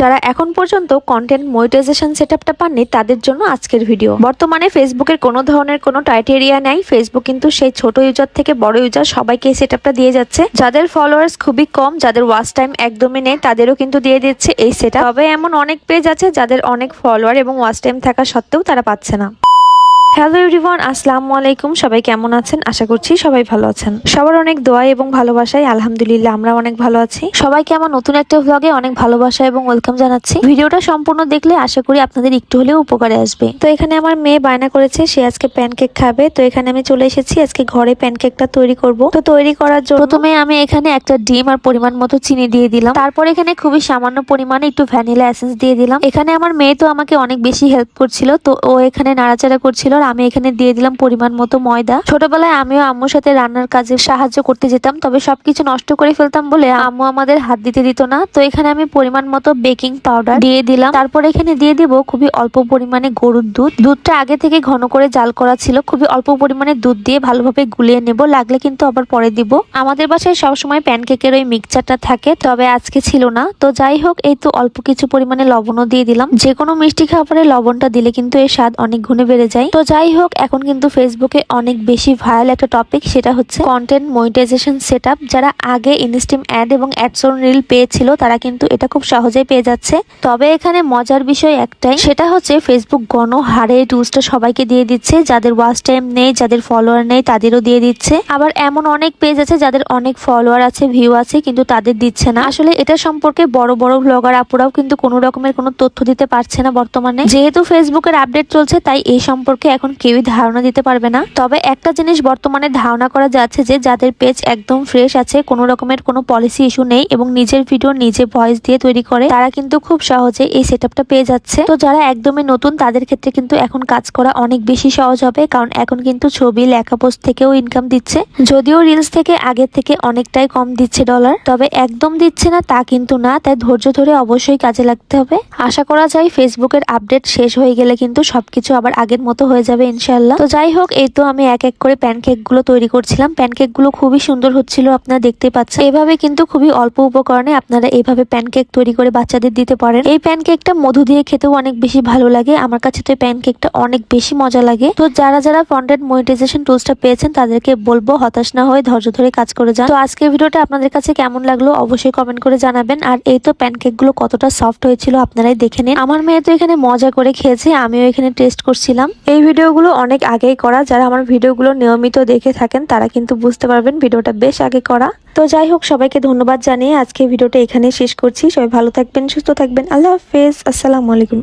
যারা এখন পর্যন্ত কন্টেন্ট মনিটাইজেশন সেটআপটা পাননি, তাদের জন্য আজকের ভিডিও বর্তমানে ফেসবুকের কোনো ধরনের কোনো টাইটেরিয়া নাই। ফেসবুক কিন্তু সেই ছোট ইউজার থেকে বড় ইউজার সবাইকে এই সেটআপটা দিয়ে যাচ্ছে। যাদের ফলোয়ার্স খুবই কম, যাদের ওয়াচ টাইম একদমই নেই, তাদেরও কিন্তু দিয়ে দিচ্ছে এই সেটআপ তবে এমন অনেক পেজ আছে যাদের অনেক ফলোয়ার এবং ওয়াচ টাইম থাকা সত্ত্বেও তারা পাচ্ছে না। হ্যালো এভরিওয়ান আসসালামু আলাইকুম। সবাই কেমন আছেন? আশা করছি সবাই ভালো আছেন। সবার অনেক দোয়া এবং ভালোবাসায় আলহামদুলিল্লাহ, আমরা অনেক ভালো আছি। সবাইকে আমার নতুন একটা ভ্লগে অনেক ভালোবাসা এবং ওয়েলকাম জানাচ্ছি? ভিডিওটা সম্পূর্ণ দেখলে আশা করি আপনাদের একটু হলেও উপকারে আসবে। তো এখানে আমার মেয়ে বায়না করেছে, সে আজকে প্যানকেক খাবে। তো এখানে আমি চলে এসেছি, আজকে ঘরে প্যানকেকটা তৈরি করব। তো তৈরি করার জন্য প্রথমে আমি এখানে একটা ডিম আর পরিমাণ মতো চিনি দিয়ে দিলাম। তারপর এখানে খুবই সামান্য পরিমাণে একটু ভ্যানিলা এসেন্স দিয়ে দিলাম। এখানে আমার মেয়ে তো আমাকে অনেক বেশি হেল্প করছিল, তো ও এখানে নাড়াচাড়া করছিল। আমি এখানে দিয়ে দিলাম পরিমাণ মতো ময়দা। ছোটবেলায় আমিও আম্মুর সাথে রান্নার কাজে সাহায্য করতে যেতাম, তবে সবকিছু নষ্ট করে ফেলতাম বলে আম্মু আমাদের হাত দিতে দিত না। তো এখানে আমি পরিমাণ মতো বেকিং পাউডার দিয়ে দিলাম। তারপর এখানে দিয়ে দিব খুবই অল্প পরিমাণে গরুর দুধ। দুধটা আগে থেকে ঘন করে জাল করা ছিল, খুবই অল্প পরিমাণে দুধ দিয়ে ভালোভাবে গুলিয়ে নেব, লাগলে কিন্তু আবার পরে দিব। আমাদের বাসায় সবসময় প্যানকেকের ওই মিক্সচারটা থাকে, তবে আজকে ছিল না। তো যাই হোক, এই তো অল্প কিছু পরিমাণে লবণও দিয়ে দিলাম। যে কোনো মিষ্টি খাবারে লবণটা দিলে কিন্তু এর স্বাদ অনেক গুণে বেড়ে যায়। তো যাই হোক, এখন কিন্তু ফেসবুকে অনেক বেশি ভাইরাল একটা টপিক সেটা হচ্ছে কন্টেন্ট মনিটাইজেশন সেট যারা আগে ইনস্টিম অ্যাড এবং অ্যাডসন রিল পেয়েছিল, তারা কিন্তু এটা খুব সহজেই পেয়ে যাচ্ছে। তবে এখানে মজার বিষয় একটাই, সেটা হচ্ছে ফেসবুক গণ হারে টুলসটা সবাইকে দিয়ে দিচ্ছে। যাদের ওয়াচ টাইম নেই, যাদের ফলোয়ার নেই, তাদেরও দিয়ে দিচ্ছে। আবার এমন অনেক পেজ আছে, যাদের অনেক ফলোয়ার আছে ভিউ আছে, কিন্তু তাদের দিচ্ছে না। আসলে এটা সম্পর্কে বড় বড় ব্লগার আপুরাও কিন্তু কোনো রকমের কোনো তথ্য দিতে পারছে না বর্তমানে। যেহেতু ফেসবুকের আপডেট চলছে, তাই এই সম্পর্কে এখন কেউই ধারণা দিতে পারবে না। তবে একটা জিনিস বর্তমানে ধারণা করা যাচ্ছে যে, যাদের পেজ একদম ফ্রেশ আছে, কোনো রকমের কোনো পলিসি ইস্যু নেই এবং নিজের ভিডিও নিজে ভয়েস দিয়ে তৈরি করে, তারা কিন্তু খুব সহজে এই সেটআপটা পেয়ে যাচ্ছে। তো যারা একদমই নতুন, তাদের ক্ষেত্রে কিন্তু এখন কাজ করা অনেক বেশি সহজ হবে, কারণ এখন কিন্তু ছবি, লেখা পোস্ট থেকেও ইনকাম দিচ্ছে। যদিও রিলস থেকে আগের থেকে অনেকটাই কম দিচ্ছে ডলার তবে একদম দিচ্ছে না, তা কিন্তু না, তাই ধৈর্য ধরে অবশ্যই কাজে লাগতে হবে। আশা করা যায় ফেসবুকের আপডেট শেষ হয়ে গেলে কিন্তু সবকিছু আবার আগের মতো হয়ে যাবে। ইনশাল্লাহ তো যাই হোক, এই তো আমি এক এক করে প্যানকেকগুলো তৈরি করছিলাম। প্যানকেকগুলো খুবই সুন্দর হচ্ছিল, আপনারা দেখতে পাচ্ছেন। এভাবে কিন্তু খুবই অল্প উপকরণে আপনারা এইভাবে প্যানকেক তৈরি করে বাচ্চাদের দিতে পারেন। এই প্যানকেকটা মধু দিয়ে খেতেও অনেক বেশি ভালো লাগে। আমার কাছে তো এই প্যানকেকটা অনেক বেশি মজা লাগে। তো যারা যারা কন্টেন্ট মনিটাইজেশন টুলসটা পেয়েছেন, তাদেরকে বলব, হতাশ না হয়ে ধৈর্য ধরে কাজ করে যান। তো আজকের ভিডিওটা আপনাদের কাছে কেমন লাগল, অবশ্যই কমেন্ট করে জানাবেন। আর এই তো প্যানকেকগুলো কতটা সফট হয়েছিল, আপনারাই দেখে নিন। আমার মেয়ে তো এখানে মজা করে খেয়েছে, আমিও এখানে টেস্ট করছিলাম। এই ভিডিওগুলো অনেক আগেই করা। যারা আমার ভিডিওগুলো নিয়মিত দেখে থাকেন, তারা কিন্তু বুঝতে পারবেন ভিডিওটা বেশ আগে করা। তো যাই হোক, সবাইকে ধন্যবাদ জানিয়ে আজকে ভিডিওটা এখানে শেষ করছি। সবাই ভালো থাকবেন, সুস্থ থাকবেন। আল্লাহ হাফেজ। আসসালামু আলাইকুম।